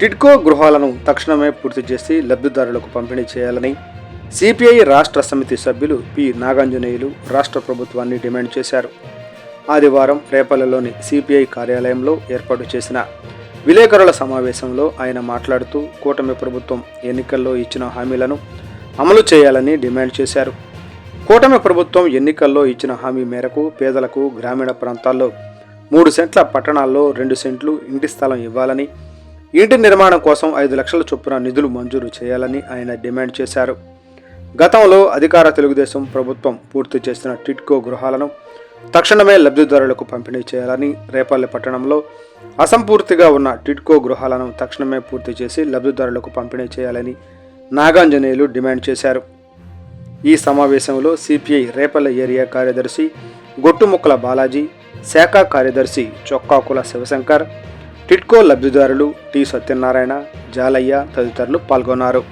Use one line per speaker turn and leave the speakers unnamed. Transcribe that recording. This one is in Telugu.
టిడ్కో గృహాలను తక్షణమే పూర్తి చేసి లబ్ధిదారులకు పంపిణీ చేయాలని సిపిఐ రాష్ట్ర సమితి సభ్యులు పి. నాగాంజనేయులు రాష్ట్ర ప్రభుత్వాన్ని డిమాండ్ చేశారు. ఆదివారం రేపల్లెలోని సిపిఐ కార్యాలయంలో ఏర్పాటు చేసిన విలేకరుల సమావేశంలో ఆయన మాట్లాడుతూ కూటమి ప్రభుత్వం ఎన్నికల్లో ఇచ్చిన హామీలను అమలు చేయాలని డిమాండ్ చేశారు. కూటమి ప్రభుత్వం ఎన్నికల్లో ఇచ్చిన హామీ మేరకు పేదలకు గ్రామీణ ప్రాంతాల్లో మూడు సెంట్ల పట్టణాల్లో రెండు సెంట్లు ఇంటి స్థలం ఇవ్వాలని ఇంటి నిర్మాణం కోసం ఐదు లక్షల చొప్పున నిధులు మంజూరు చేయాలని ఆయన డిమాండ్ చేశారు. గతంలో అధికార తెలుగుదేశం ప్రభుత్వం పూర్తి చేసిన టిట్కో గృహాలను తక్షణమే లబ్ధిదారులకు పంపిణీ చేయాలని రేపల్లె పట్టణంలో అసంపూర్తిగా ఉన్న టిట్కో గృహాలను తక్షణమే పూర్తి చేసి లబ్ధిదారులకు పంపిణీ చేయాలని నాగాంజనేయులు డిమాండ్ చేశారు. ఈ సమావేశంలో సిపిఐ రేపల్లె ఏరియా కార్యదర్శి గొట్టుముక్కల బాలాజీ శాఖ కార్యదర్శి చొక్కాకుల శివశంకర్ టిట్కో లబ్ధిదారులు టి సత్యనారాయణ జాలయ్య తదితరులు పాల్గొన్నారు.